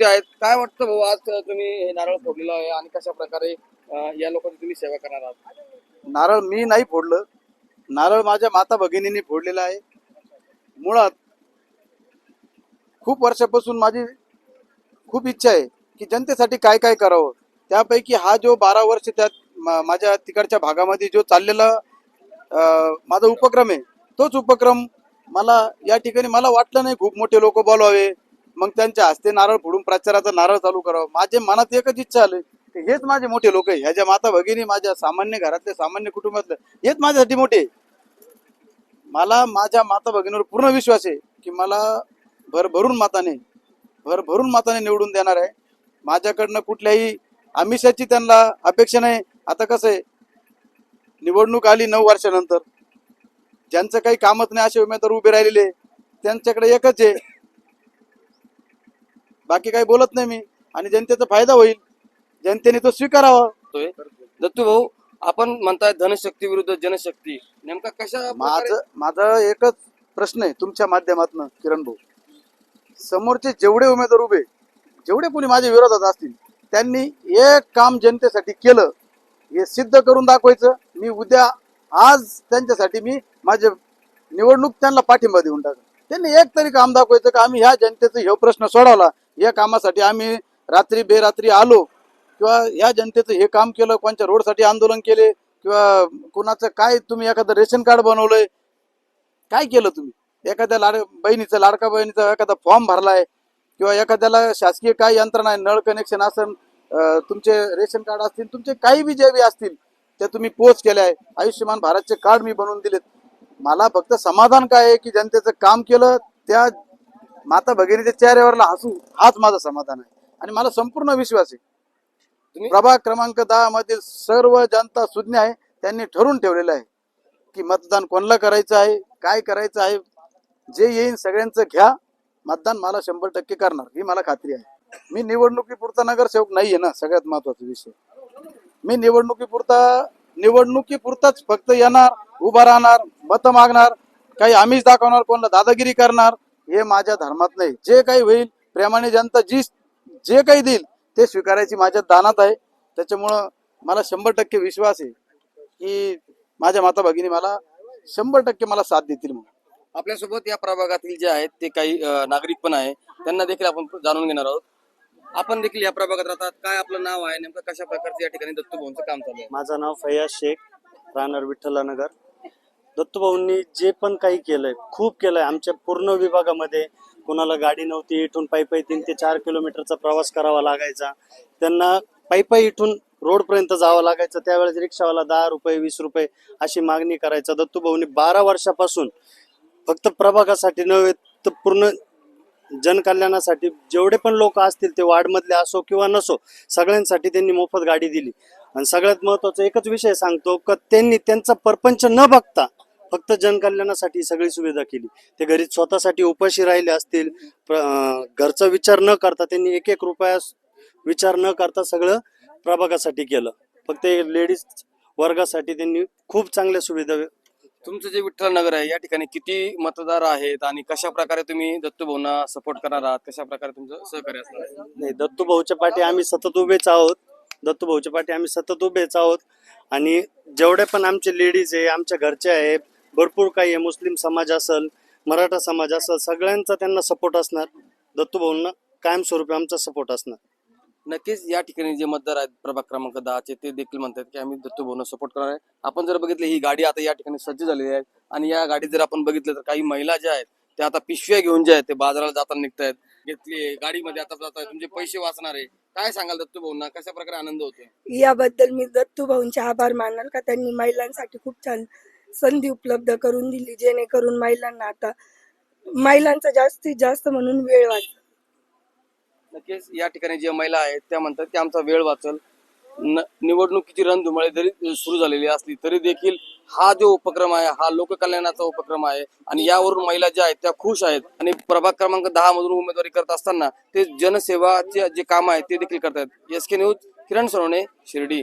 दत्तू आहेत. काय वाटतं भाऊ आज तुम्ही हे नारळ फोडलेलं आहे आणि कशा प्रकारे या लोकांची तुम्ही सेवा करणार आहात? नारळ मी नाही फोडलं. नारळ माझ्या माता भगिनींनी फोडलेला आहे. मुळात खूप वर्षापासून माझी खूप इच्छा आहे की जनतेसाठी काय काय करावं. त्यापैकी हा जो बारा वर्ष त्यात माझ्या तिकडच्या भागामध्ये जो चाललेला माझा उपक्रम आहे तोच उपक्रम मला या ठिकाणी मला वाटलं नाही खूप मोठे लोक बोलवावे मग त्यांच्या हस्ते नारळ फोडून प्रचाराचा नारळ चालू करावं. माझ्या मनात एकच इच्छा आली की हेच माझे मोठे लोक आहे ह्याच्या माता भगिनी माझ्या सामान्य घरातले सामान्य कुटुंबातले हेच माझ्यासाठी मोठे मला माझ्या माता भगिनीवर पूर्ण विश्वास आहे की मला भरभरून माताने भरभरून माताने निवडून देणार आहे. माझ्याकडनं कुठल्याही आमिषाची त्यांना अपेक्षा नाही. आता कसं आहे निवडणूक आली नऊ वर्षानंतर. ज्यांचं काही कामच नाही असे उमेदवार उभे राहिलेले त्यांच्याकडे एकच आहे बाकी काही बोलत नाही मी. आणि जनतेचा फायदा होईल. जनतेने तो स्वीकारावा. दत्तू भाऊ आपण म्हणताय धनशक्ती विरुद्ध जनशक्ती. नेमका कशा माझं माझा एकच प्रश्न आहे तुमच्या माध्यमातून किरण भाऊ. समोरचे जेवढे उमेदवार उभे जेवढे कोणी माझ्या विरोधात असतील त्यांनी एक काम जनतेसाठी केलं. हे सिद्ध करून दाखवायचं. मी उद्या आज त्यांच्यासाठी मी माझे निवडणूक त्यांना पाठिंबा देऊन टाक त्यांनी एक तरी काम दाखवायचं का? आम्ही ह्या जनतेचा ह्यो प्रश्न सोडवला. या कामासाठी आम्ही रात्री बेरात्री आलो किंवा या जनतेचं हे काम केलं कोणत्या रोडसाठी आंदोलन केले किंवा कुणाचं काय तुम्ही एखादं रेशन कार्ड बनवलंय काय केलं तुम्ही? एखाद्या लाड बहिणीचं लाडका बहिणीचा एखादा फॉर्म भरलाय किंवा एखाद्याला शासकीय काय यंत्रणा आहे नळ कनेक्शन असेल तुमचे रेशन कार्ड असतील तुमचे काही बी जे बी असतील ते तुम्ही पोच केले आहे. आयुष्यमान भारतचे कार्ड मी बनवून दिलेत. मला फक्त समाधान काय आहे की जनतेचं काम केलं त्या माता भगिनीच्या चेहऱ्यावरला हसू हाच माझं समाधान आहे. आणि मला संपूर्ण विश्वास आहे. प्रभाग क्रमांक दहा मधील सर्व जनता सुज्ञ आहे त्यांनी ठरवून ठेवलेलं आहे की मतदान कोणाला करायचं आहे काय करायचं आहे जे येईल सगळ्यांचं घ्या. मतदान मला शंभर टक्के करणार ही मला खात्री आहे. मी निवडणुकीपुरता नगरसेवक नाहीये ना सगळ्यात महत्त्वाचा विषय. मी निवडणुकीपुरता निवडणुकीपुरताच फक्त येणार उभा राहणार मत मागणार काही आमिष दाखवणार कोणाला दादागिरी करणार हे माझ्या धर्मात नाही. जे काही होईल प्रेमाने जनता जी जे काही देईल ते स्वीकारायची माझ्या दानात आहे. त्याच्यामुळं मला शंभर टक्के विश्वास आहे की माझ्या माता भगिनी मला शंभर टक्के मला साथ देतील म्हणून. आपल्यासोबत या प्रभागातील जे आहेत ते काही नागरिक पण आहे. त्यांना देखील आपण जाणून घेणार आहोत. आपण देखील या प्रभागात राहतात. काय आपलं नाव आहे? नेमकं कशा प्रकारचं या ठिकाणी दत्तू भाऊंचं काम चालू आहे? माझं नाव फैयाज शेख राहणार विठ्ठलानगर दत्तूभाऊंनी जे पण काही केलंय खूप केलंय. आमच्या पूर्ण विभागामध्ये कोणाला गाडी नव्हती इथून पायी पायी तीन ते चार किलोमीटरचा प्रवास करावा लागायचा. त्यांना पायी पायी इथून रोडपर्यंत जावं लागायचं. त्यावेळेस रिक्षावाला दहा रुपये वीस रुपये अशी मागणी करायचा. दत्तूभाऊंनी बारा वर्षापासून फक्त प्रभागासाठी नव्हे तर पूर्ण जनकल्याणासाठी जेवढे पण लोक असतील ते वार्डमधले असो किंवा नसो सगळ्यांसाठी त्यांनी मोफत गाडी दिली. आणि सगळ्यात महत्त्वाचा एकच विषय सांगतो का त्यांनी त्यांचा परपंच न बघता फक्त जनकल्याणासाठी सगळी सुविधा केली. ते घरी स्वतःसाठी उपाशी राहिले असतील घरचा विचार न करता त्यांनी एक एक रुपया विचार न करता सगळं प्रभागासाठी केलं. फक्त लेडीज वर्गासाठी त्यांनी खूप चांगल्या सुविधा तुमचं जे विठ्ठल नगर आहे या ठिकाणी किती मतदार आहेत आणि कशा प्रकारे तुम्ही दत्तू भाऊंना सपोर्ट करणार आहात? कशा प्रकारे तुमचं सहकार्य असणार आहे? नाही दत्तू भाऊच्या पाठी आम्ही सतत उभेच आहोत. दत्तू भाऊच्या पाठी आम्ही सतत उभेच आहोत. आणि जेवढे पण आमचे लेडीज आहे आमच्या घरचे आहे भरपूर काही आहे. मुस्लिम समाज असेल मराठा समाज असेल सगळ्यांचा त्यांना सपोर्ट असणार. दत्तू भाऊंना कायमस्वरूपी आमचा सपोर्ट असणार. नक्कीच या ठिकाणी जे मतदार आहेत प्रभाग क्रमांक दहाचे ते देखील म्हणतात की आम्ही दत्तू भाऊंना सपोर्ट करणार आहे. आपण जर बघितलं ही गाडी आता या ठिकाणी सज्ज झालेली आहे. आणि या गाडीत जर आपण बघितलं तर काही महिला ज्या आहेत त्या आता पिशव्या घेऊन ज्या आहेत ते बाजाराला जाताना निघतायत घेतली गाडीमध्ये आता जात तुमचे पैसे वाचणार आहे. काय सांगाल दत्तू भाऊंना? कशा प्रकारे आनंद होतोय? याबद्दल मी दत्तू भाऊंचे आभार मानल का? त्यांनी महिलांसाठी खूप छान संधी उपलब्ध करून दिली जेणेकरून महिलांना आता महिलांचा जास्तीत जास्त म्हणून वेळ वाचतो नक्कीच या ठिकाणी ज्या महिला आहेत त्या म्हणतात की आमचा वेळ वाचल. न- निवडणुकीची रणधुमाळी जरी सुरू झालेली असली तरी देखील हा जो उपक्रम आहे हा लोककल्याणाचा उपक्रम आहे. आणि यावरून महिला ज्या आहेत त्या खुश आहेत. आणि प्रभाग क्रमांक दहा मधून उमेदवारी करत असताना ते जनसेवाचे जे काम आहे ते देखील करतात S K news Kiran Sonawane Shirdi.